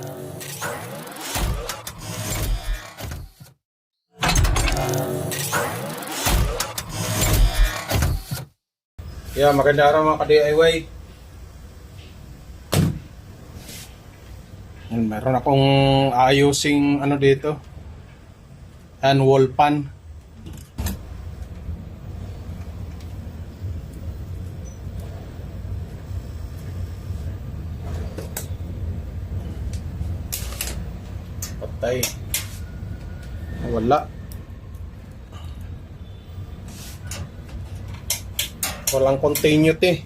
Yeah, maganda araw mga ka-DIY. Yan, meron akong ayusing ano dito. Yan, wall pan. Patay. Wala. Walang continuity.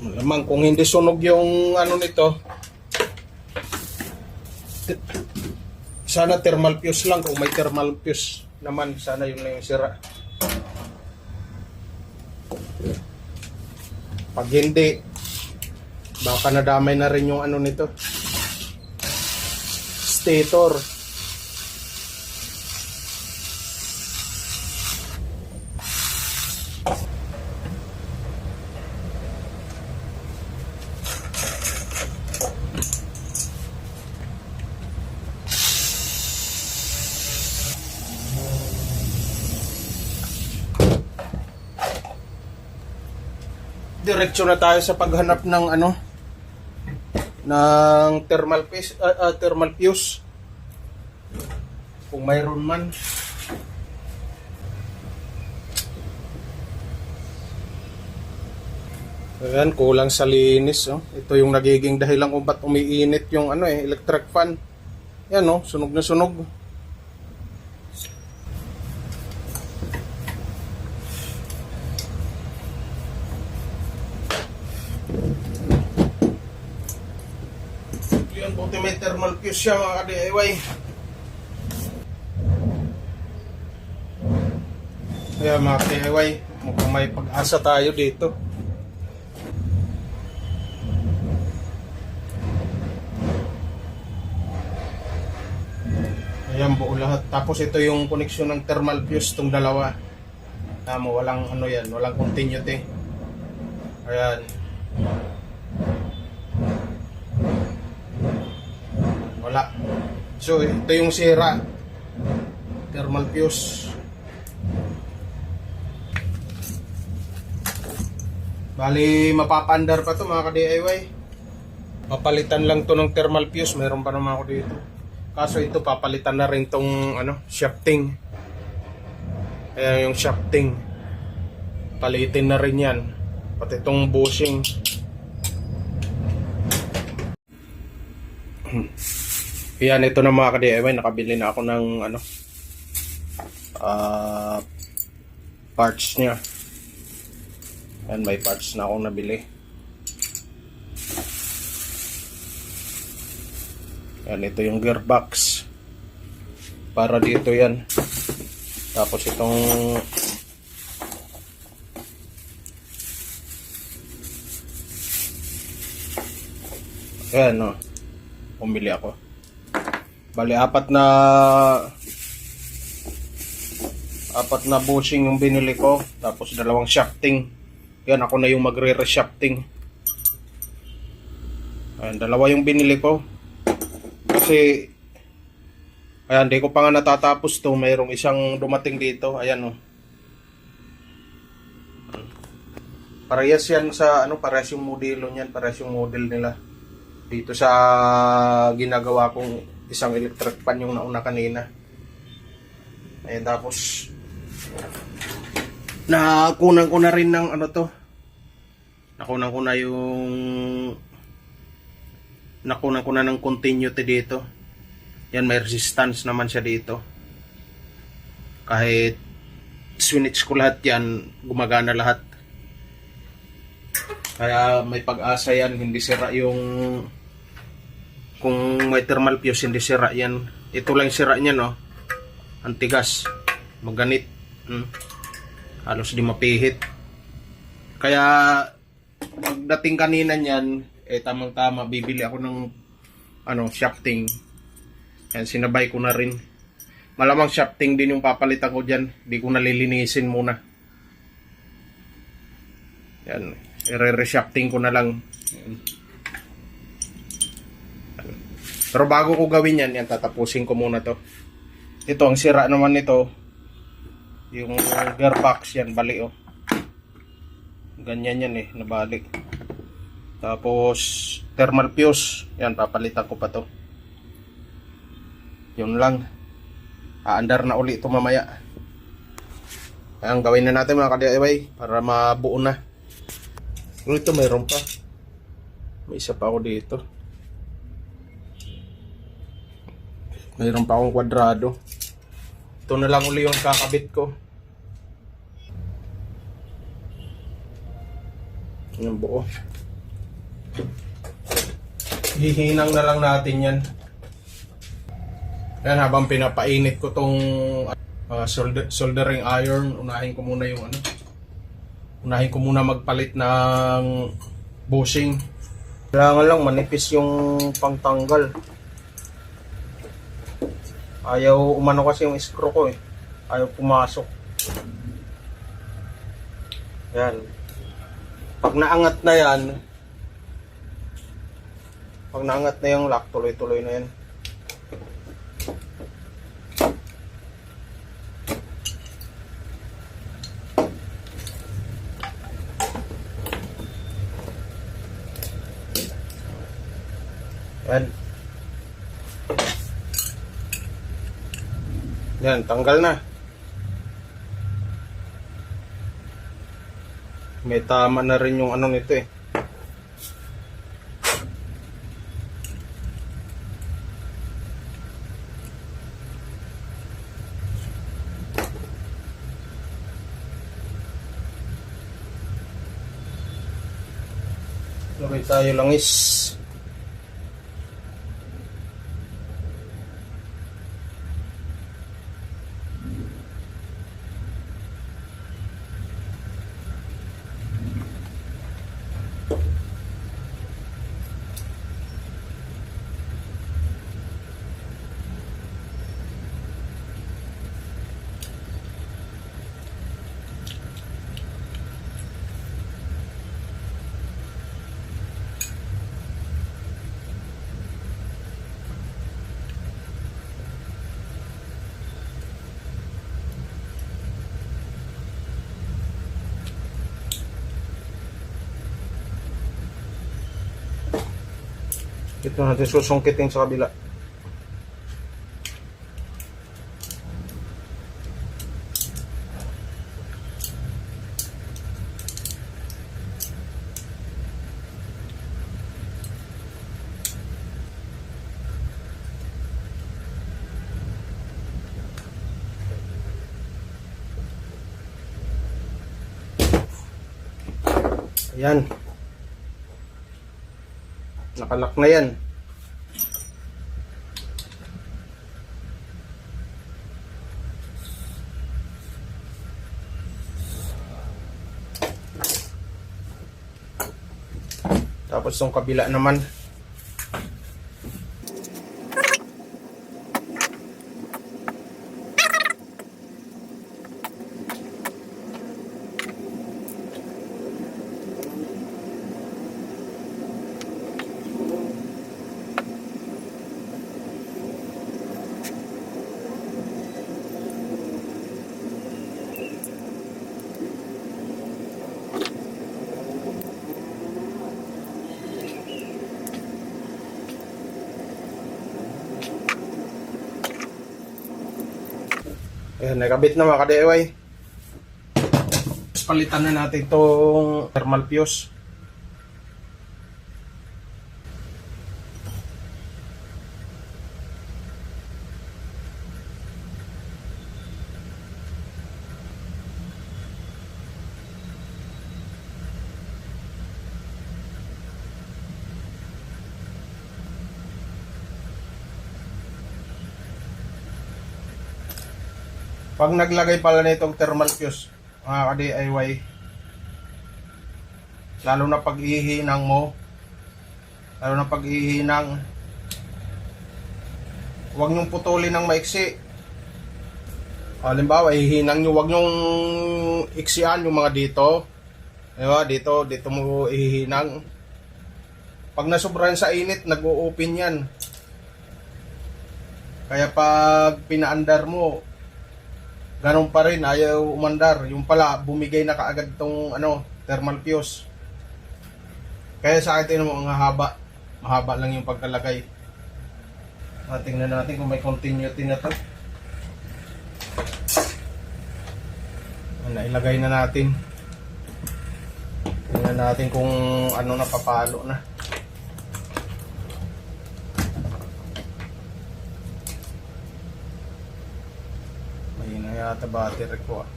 Malamang kung hindi sunog yung ano nito, sana thermal fuse lang. Kung may thermal fuse naman, sana yun lang yung sira. Pag hindi, baka nadamay na rin yung ano nito. Stator. Diretso na tayo sa paghanap ng ano ng thermal fuse, ah, ah, thermal fuse. Kung mayroon man. Ayan, kulang sa linis. Oh. Ito yung nagiging dahilan kung ba't umiinit yung ano eh, electric fan. Yan oh, sunog na sunog. Yun, buti may thermal fuse siya mga ka-DIY. Kaya mga ka-DIY, mukhang may pag-asa tayo dito. Ayan, buo lahat. Tapos ito yung koneksyon ng thermal fuse, itong dalawa. Tama, walang ano yan, walang continuity. Ayan. Wala. So, ito yung sira. Thermal fuse. Bali, mapapandar pa to mga ka-DIY. Papalitan lang to ng thermal fuse. Meron pa naman ako dito. Kaso ito, papalitan na rin tong ano, shafting. Ayan yung shafting. Palitin na rin yan. Pati itong bushing. Yan, ito na mga ka-DIY. Nakabili na ako ng ano, ah, parts niya. Yan, may parts na akong nabili. Yan, ito yung gearbox. Para dito yan. Tapos itong Ayan, no. Pumili ako. Bali, apat na apat na bushing yung binili ko. Tapos dalawang shafting. Yan, ako na yung magre-reshafting. Ayan, dalawa yung binili ko. Kasi, ayan, di ko pa nga natatapos to. Mayroong isang dumating dito. Ayan, oh. Parehas yan sa, ano, parehas yung modelo niyan. Parehas yung model nila. Dito sa ginagawa kong isang electric pan yung nauna kanina. Ayan, tapos, nakunan ko na rin ng ano to. Nakunan ko na yung nakunan ko na ng continuity dito. Yan, may resistance naman siya dito. Kahit switch ko lahat yan, gumagana lahat. Kaya may pag-asa yan, hindi sira yung kung may thermal fuse, hindi sira yan. Ito lang sira niya, no? Antigas. Maganit. Hmm. Halos di mapihit. Kaya, pagdating kanina niyan, eh tamang-tama, bibili ako ng ano, shafting. Yan, sinabay ko na rin. Malamang shafting din yung papalitan ko dyan. Di ko nalilinisin muna. Yan. I-re-shafting ko na lang. Yan. Pero bago ko gawin yan, yan tatapusin ko muna to. Ito, ang sira naman nito, yung gearbox yan, bali oh. Ganyan yan eh, nabali. Tapos, thermal fuse, yan, papalitan ko pa to. Yun lang. Aandar na uli ito mamaya. Ayan, gawin na natin mga ka-DIY para mabuo na. Pero ito mayroon pa. May isa pa ako dito. Mayroon pa akong kwadrado. Ito na lang uli yung kakabit ko. Yung buo. Hihinang na lang natin yan. Yan habang pinapainit ko tong uh, solder, soldering iron, unahin ko muna yung ano. Unahin ko muna magpalit ng bushing. Kailangan lang manipis yung pangtanggal. Ayaw umano kasi yung screw ko eh. Ayaw pumasok. Yan. Pag naangat na yan, pag naangat na yung lock, tuloy-tuloy na yan. Yan, tanggal na. May tama na rin yung ano nito eh. Lagay tayo langis. Ito natin susungkitin sa kabila. Ayan. Nakalak na yan. Tapos yung kabila naman. Ayan, nakabit na mga ka-DIY. Palitan na natin itong thermal fuse. Pag naglagay pala nitong thermal fuse, mga ka-DIY, lalo na pag ihihinang mo, lalo na pag ihihinang, huwag nyong putulin ng maiksi. Halimbawa, ihihinang nyo, huwag nyong iksian yung mga dito. Diba? Dito, dito mo ihihinang. Pag nasubrahan sa init, nag-o-open yan. Kaya pag pinaandar mo, ganun pa rin, ayaw umandar. Yung pala, bumigay na kaagad tong ano, thermal fuse. Kaya sa akin, mo, ang haba. Mahaba lang yung pagkalagay. Ah, tingnan natin kung may continuity na to. Ano, ilagay na natin. Tingnan natin kung ano na papalo na. Yata battery ko ah.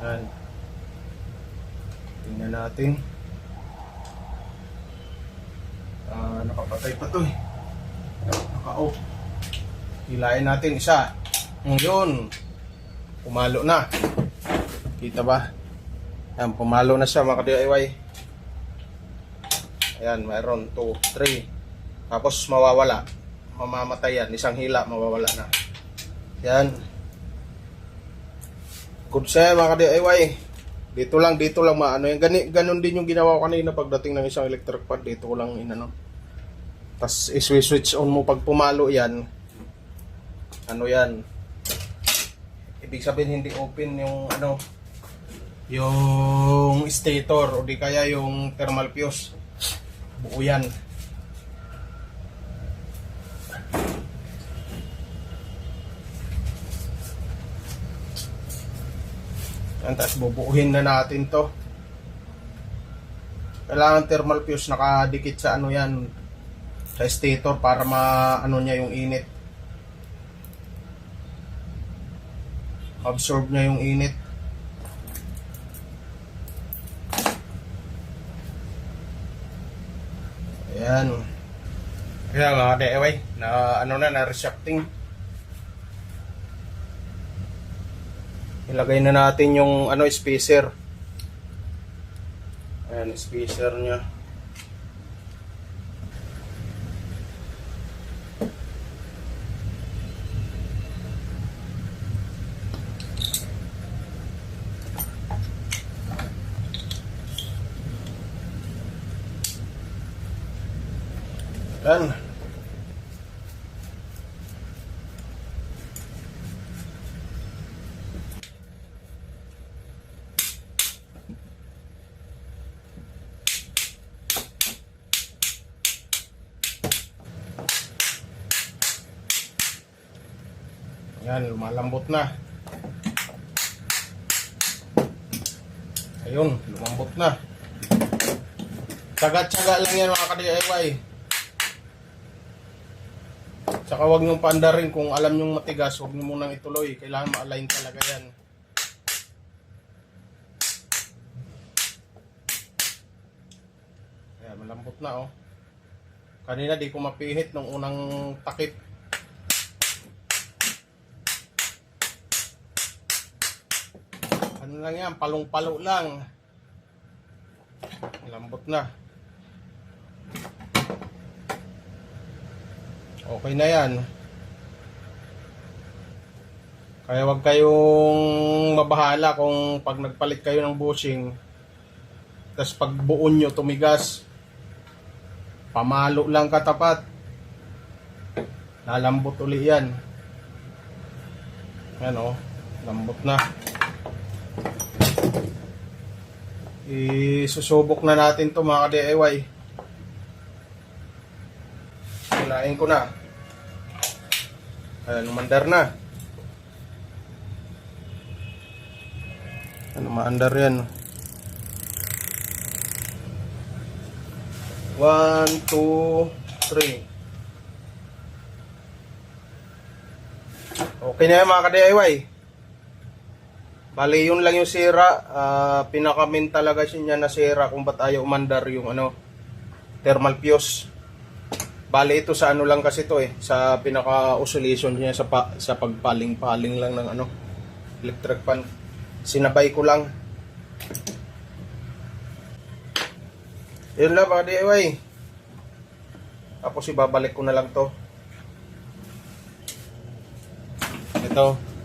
Yan. Tingnan natin. Ah, nakapatay pa to eh. Naka-off. Hilain natin isa. Ngayon, pumalo na. Kita ba? Yan, pumalo na siya mga ka-DIY. Ayan, mayroon 2, 3. Tapos mawawala. Mamamatay yan. Isang hila, mawawala na. Yan. Good sa'yo mga ka-DIY. Dito lang, dito lang maano yan. Gani, ganun din yung ginawa ko kanina pagdating ng isang electric pad. Dito ko lang inano. Tapos i-switch on mo pag pumalo yan. Ano yan? Ibig sabihin hindi open yung ano yung stator o di kaya yung thermal fuse. Buo yan. Yan, tapos bubuuhin na natin to. Kailangan thermal fuse nakadikit sa ano yan sa stator para ma ano niya yung init. Absorb niya yung init. Ayan. Kaya mga DIY, na ano na, na Ilagay na natin yung ano spacer. Ayan, spacer niya. Yan. Yan, na. Ayun, lumambot na. Tsaga-tsaga lang yan mga ka-DIY. Tsaka huwag niyong paandarin kung alam niyong matigas, huwag niyo munang ituloy. Kailangan ma-align talaga yan. Ayan, malambot na oh. Kanina di ko mapihit nung unang takip. Ano lang yan, palong-palo lang. Lambot na. Okay na yan. Kaya wag kayong mabahala kung pag nagpalit kayo ng bushing, tapos pag buon nyo tumigas, pamalo lang katapat. Lalambot uli yan. Yan o, lambot na. Isusubok na natin to mga ka-DIY. Kulain ko na. Ayan, umandar na. Ano, maandar yan. One, two, three. Okay na yan mga ka-DIY. Bali, yun lang yung sira. Ah, pinakamin talaga siya niya na sira kung ba't ayaw umandar yung ano, thermal fuse. Bali, ito sa ano lang kasi to eh. Sa pinaka-oscillation niya sa, pa, sa pagpaling-paling lang ng ano, electric fan. Sinabay ko lang. Yun lang mga DIY. Tapos ibabalik ko na lang to. Ito.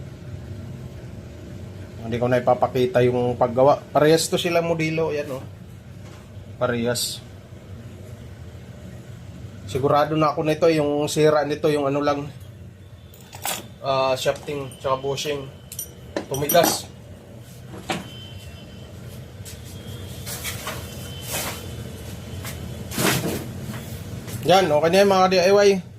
Hindi ko na ipapakita yung paggawa. Parehas to sila modelo. Yan oh. Parehas. Sigurado na ako nito, yung sira nito, yung ano lang, ah shafting, tsaka bushing. Tumigas. Yan, okay na yan mga DIY.